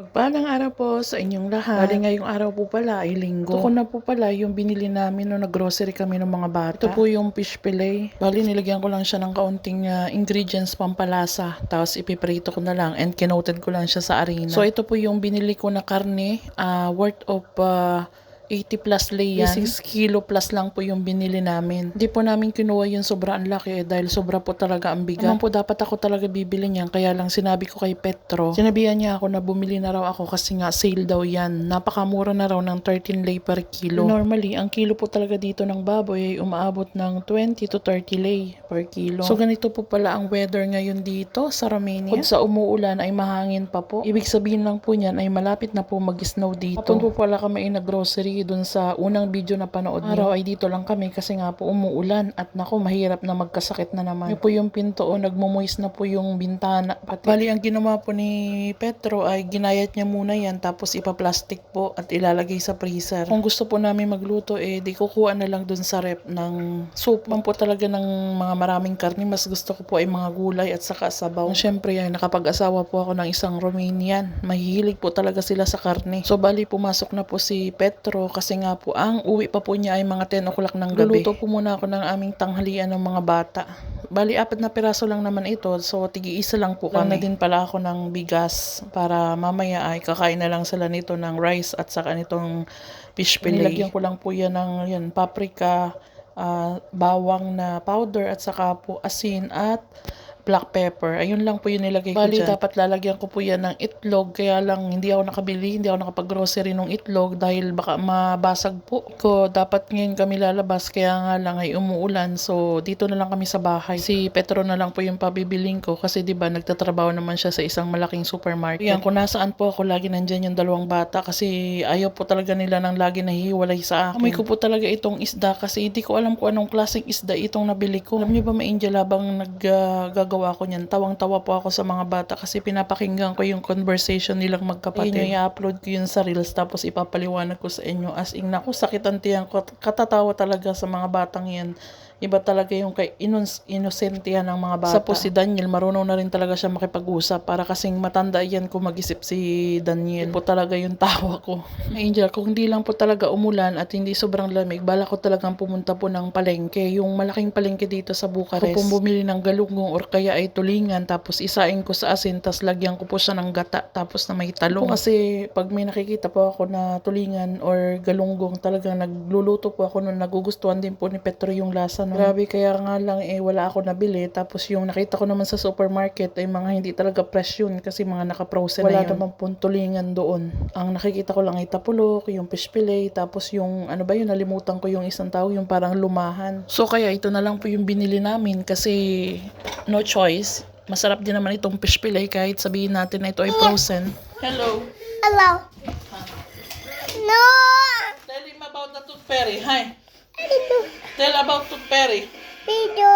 Pagpalang araw po sa inyong lahat. Bali ngayong araw po pala ay linggo. Ito ko na po pala yung binili namin nung nag-grocery kami ng mga bata. Ito po yung fish fillet. Bali nilagyan ko lang siya ng kaunting ah, ingredients pampalasa. Tapos ipiprito ko na lang and kinoted ko lang siya sa arena. So ito po yung binili ko na karne. ah, worth of ah, 80 plus lay yan. 6 kilo plus lang po yung binili namin. Hindi po namin kinuha yung sobrang laki eh, dahil sobra po talaga ang bigat. Naman po dapat ako talaga bibili niyan kaya lang sinabi ko kay Petro. Sinabihan niya ako na bumili na raw ako kasi nga sale daw yan. Napakamura na raw ng 13 lay per kilo. Normally, ang kilo po talaga dito ng baboy ay umaabot ng 20 to 30 lay per kilo. So ganito po pala ang weather ngayon dito sa Romania. Kung sa umuulan ay mahangin pa po. Ibig sabihin lang po niyan ay malapit na po mag-snow dito. Hapon po pala kami ay nag-grocery dun sa unang video na panood niyo. Araw ay dito lang kami kasi nga po umuulan at nako mahirap na magkasakit na naman. Yun po yung pinto o nagmumuis na po yung bintana. Pati. Bali ang ginawa po ni Petro ay ginayat niya muna yan tapos ipaplastic po at ilalagay sa freezer. Kung gusto po namin magluto eh di kukuha na lang dun sa rep ng soup. Man po talaga ng mga maraming karne. Mas gusto ko po ay mga gulay at saka sabaw. Siyempre ay nakapag-asawa po ako ng isang Romanian. Mahihilig po talaga sila sa karne. So bali pumasok na po si Petro kasi nga po ang uwi pa po niya ay mga 10 o'clock ng gabi. Luluto po muna ako ng aming tanghalian ng mga bata. Bali, apat na piraso lang naman ito. So, tigi-isa lang po kami. na din pala ako ng bigas para mamaya ay kakain na lang sila nito ng rice at saka nitong fish fillet. Nilagyan ko lang po yan ng yan, paprika, ah, bawang na powder at saka po asin at black pepper. Ayun lang po yung nilagay ko Bali, dyan. dapat lalagyan ko po yan ng itlog. Kaya lang hindi ako nakabili, hindi ako nakapag-grocery ng itlog dahil baka mabasag po. Ko, dapat ngayon kami lalabas kaya nga lang ay umuulan. So, dito na lang kami sa bahay. Si Petro na lang po yung pabibiling ko kasi 'di ba nagtatrabaho naman siya sa isang malaking supermarket. Yan, kung nasaan po ako, lagi nandyan yung dalawang bata kasi ayaw po talaga nila ng lagi nahihiwalay sa akin. Amoy ko po talaga itong isda kasi hindi ko alam kung anong klaseng isda itong nabili ko. Alam niyo ba, may Angel, habang naggagawa ko niyan, tawang-tawa po ako sa mga bata kasi pinapakinggan ko yung conversation nilang magkapatid. Ayun i-upload ko yun sa Reels tapos ipapaliwanag ko sa inyo as in, naku, sakit ang tiyan ko. Katatawa talaga sa mga batang yan. Iba talaga yung kay inus, inosentihan ng mga bata. Sa po si Daniel, marunong na rin talaga siya makipag-usap para kasing matanda yan kung mag-isip si Daniel. Yun po talaga yung tawa ko. Angel, kung hindi lang po talaga umulan at hindi sobrang lamig, bala ko talagang pumunta po ng palengke. Yung malaking palengke dito sa Bucharest. Kung bumili ng galunggong or kaya ay tulingan, tapos isain ko sa asin, tapos lagyan ko po siya ng gata, tapos na may talong. Kasi pag may nakikita po ako na tulingan or galunggong, talagang nagluluto po ako nun. Nagugustuhan din po ni Petro yung lasa nun. Grabe, kaya nga lang eh, wala ako nabili. Tapos yung nakita ko naman sa supermarket ay mga hindi talaga fresh yun kasi mga naka-frozen na Wala yun. naman pong tulingan doon. Ang nakikita ko lang ay tapulok, yung fish fillet, tapos yung ano ba yun, nalimutan ko yung isang tao, yung parang lumahan. So kaya ito na lang po yung binili namin kasi no choice. Masarap din naman itong fish fillet kahit sabihin natin na ito ay frozen. Hello. Hello. No. Tell him about the tooth fairy. Hi. Tell about tooth fairy. Video.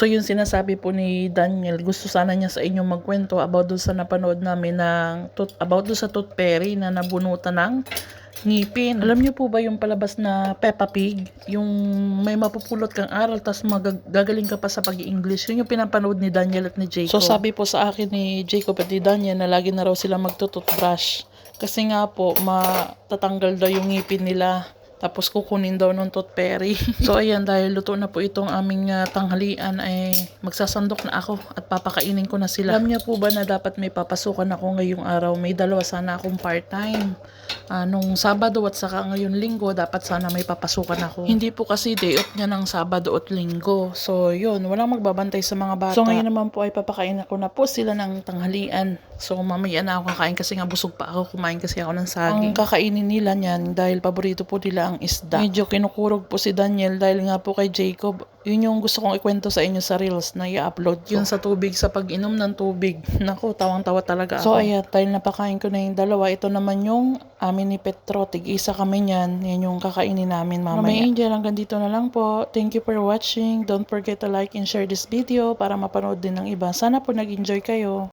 So yung sinasabi po ni Daniel, gusto sana niya sa inyong magkwento about doon sa napanood namin ng tooth, about doon sa tooth fairy na nabunutan ng ngipin. Alam niyo po ba yung palabas na Peppa Pig? Yung may mapupulot kang aral tapos magagaling ka pa sa pag-English. Yun yung pinapanood ni Daniel at ni Jacob. So sabi po sa akin ni Jacob at ni Daniel na lagi na raw sila magtututbrush. Kasi nga po, matatanggal daw yung ngipin nila. Tapos kukunin daw nung tooth fairy. so ayan, dahil luto na po itong aming ah, tanghalian ay magsasandok na ako at papakainin ko na sila. Alam niya po ba na dapat may papasukan ako ngayong araw? May dalawa sana akong part-time. Ah, nung Sabado at saka ngayon Linggo, dapat sana may papasukan ako. Hindi po kasi day off niya ng Sabado at Linggo. So yun, walang magbabantay sa mga bata. So ngayon naman po ay papakain ako na po sila ng tanghalian. So mamaya na ako kakain kasi nga busog pa ako. Kumain kasi ako ng saging. Ang kakainin nila niyan dahil paborito po nila ang isda. Medyo kinukurog po si Daniel dahil nga po kay Jacob. Yun yung gusto kong ikwento sa inyo sa Reels na i-upload. Yun sa tubig, sa pag-inom ng tubig. Naku, tawang-tawa talaga ako. So ayan, dahil napakain ko na yung dalawa, ito naman yung amin ni Petro. Tig-isa kami niyan. Yan yung kakainin namin mamaya. Mamaya Angel, hanggang dito na lang po. Thank you for watching. Don't forget to like and share this video para mapanood din ng iba. Sana po nag-enjoy kayo.